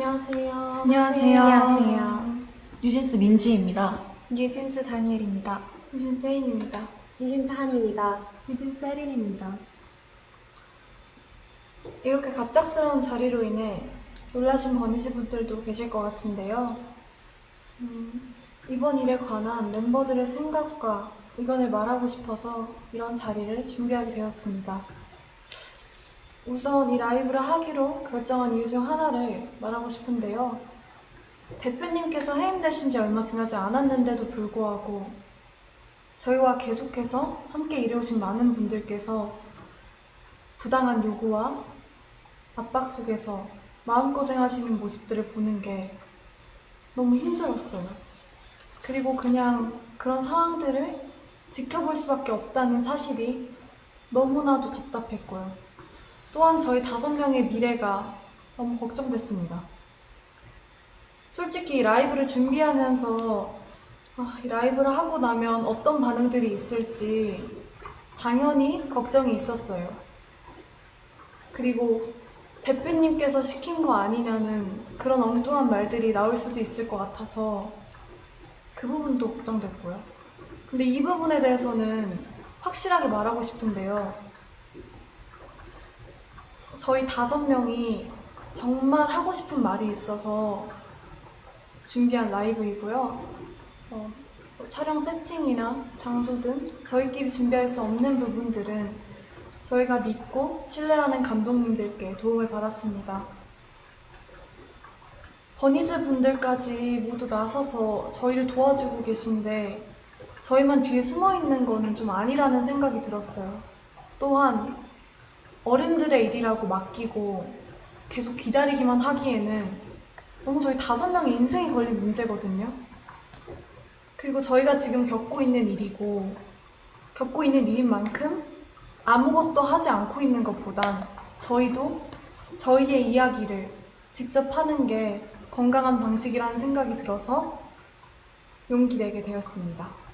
안녕하세요. 안녕하세요. 안녕하세요. 뉴진스 민지입니다. 뉴진스 다니엘입니다. 뉴진스 세인입니다. 유진스 한입니다. 뉴진스 세린입니다. 이렇게 갑작스러운 자리로 인해 놀라신 버니스 분들도 계실 것 같은데요. 음, 이번 일에 관한 멤버들의 생각과 의견을 말하고 싶어서 이런 자리를 준비하게 되었습니다. 우선 이 라이브를 하기로 결정한 이유 중 하나를 말하고 싶은데요. 대표님께서 해임되신 지 얼마 지나지 않았는데도 불구하고 저희와 계속해서 함께 일해오신 많은 분들께서 부당한 요구와 압박 속에서 마음고생하시는 모습들을 보는 게 너무 힘들었어요. 그리고 그냥 그런 상황들을 지켜볼 수밖에 없다는 사실이 너무나도 답답했고요. 또한 저희 다섯 명의 미래가 너무 걱정됐습니다. 솔직히 이 라이브를 준비하면서 아, 이 라이브를 하고 나면 어떤 반응들이 있을지 당연히 걱정이 있었어요. 그리고 대표님께서 시킨 거 아니냐는 그런 엉뚱한 말들이 나올 수도 있을 것 같아서 그 부분도 걱정됐고요. 근데 이 부분에 대해서는 확실하게 말하고 싶은데요. 저희 다섯 명이 정말 하고 싶은 말이 있어서 준비한 라이브이고요. 어, 뭐 촬영 세팅이나 장소 등 저희끼리 준비할 수 없는 부분들은 저희가 믿고 신뢰하는 감독님들께 도움을 받았습니다. 버니즈 분들까지 모두 나서서 저희를 도와주고 계신데 저희만 뒤에 숨어 있는 거는 좀 아니라는 생각이 들었어요. 또한 어른들의 일이라고 맡기고 계속 기다리기만 하기에는 너무 저희 다섯 명의 인생이 걸린 문제거든요. 그리고 저희가 지금 겪고 있는 일이고 겪고 있는 일인 만큼 아무것도 하지 않고 있는 것보단 저희도 저희의 이야기를 직접 하는 게 건강한 방식이라는 생각이 들어서 용기 내게 되었습니다.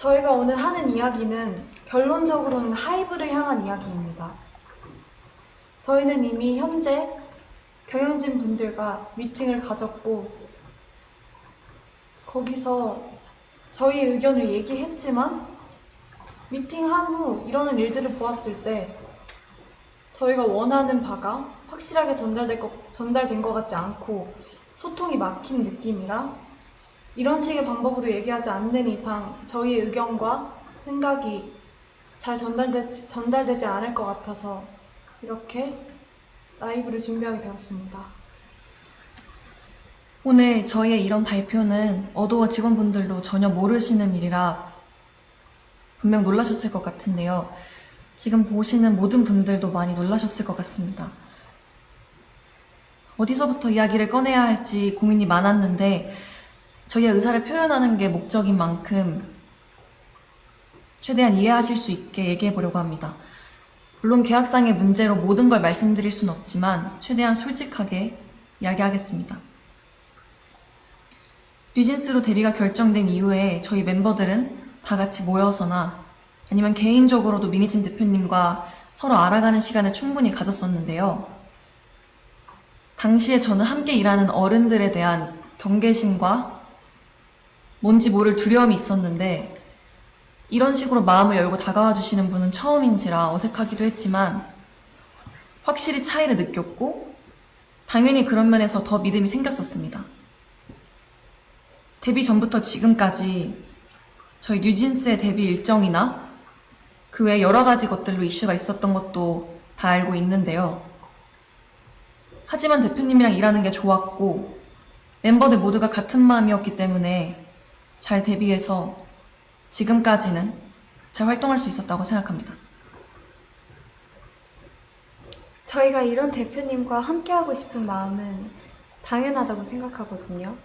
저희가 오늘 하는 이야기는 결론적으로는 하이브를 향한 이야기입니다. 저희는 이미 현재 경영진 분들과 미팅을 가졌고 거기서 저희의 의견을 얘기했지만 미팅한 후 이러는 일들을 보았을 때 저희가 원하는 바가 확실하게 전달될 것, 전달된 것 같지 않고 소통이 막힌 느낌이라 이런 식의 방법으로 얘기하지 않는 이상 저희의 의견과 생각이 잘 전달되지, 전달되지 않을 것 같아서 이렇게 라이브를 준비하게 되었습니다. 오늘 저희의 이런 발표는 어도어 직원분들도 전혀 모르시는 일이라 분명 놀라셨을 것 같은데요. 지금 보시는 모든 분들도 많이 놀라셨을 것 같습니다. 어디서부터 이야기를 꺼내야 할지 고민이 많았는데 저희의 의사를 표현하는 게 목적인 만큼 최대한 이해하실 수 있게 얘기해 보려고 합니다. 물론 계약상의 문제로 모든 걸 말씀드릴 순 없지만 최대한 솔직하게 이야기하겠습니다. 뉴진스로 데뷔가 결정된 이후에 저희 멤버들은 다 같이 모여서나 아니면 개인적으로도 미니진 대표님과 서로 알아가는 시간을 충분히 가졌었는데요. 당시에 저는 함께 일하는 어른들에 대한 경계심과 뭔지 모를 두려움이 있었는데 이런 식으로 마음을 열고 다가와 주시는 분은 처음인지라 어색하기도 했지만 확실히 차이를 느꼈고 당연히 그런 면에서 더 믿음이 생겼었습니다. 데뷔 전부터 지금까지 저희 뉴진스의 데뷔 일정이나 그 외 여러 가지 것들로 이슈가 있었던 것도 다 알고 있는데요. 하지만 대표님이랑 일하는 게 좋았고 멤버들 모두가 같은 마음이었기 때문에 잘 데뷔해서 지금까지는 잘 활동할 수 있었다고 생각합니다. 저희가 이런 대표님과 함께하고 싶은 마음은 당연하다고 생각하거든요.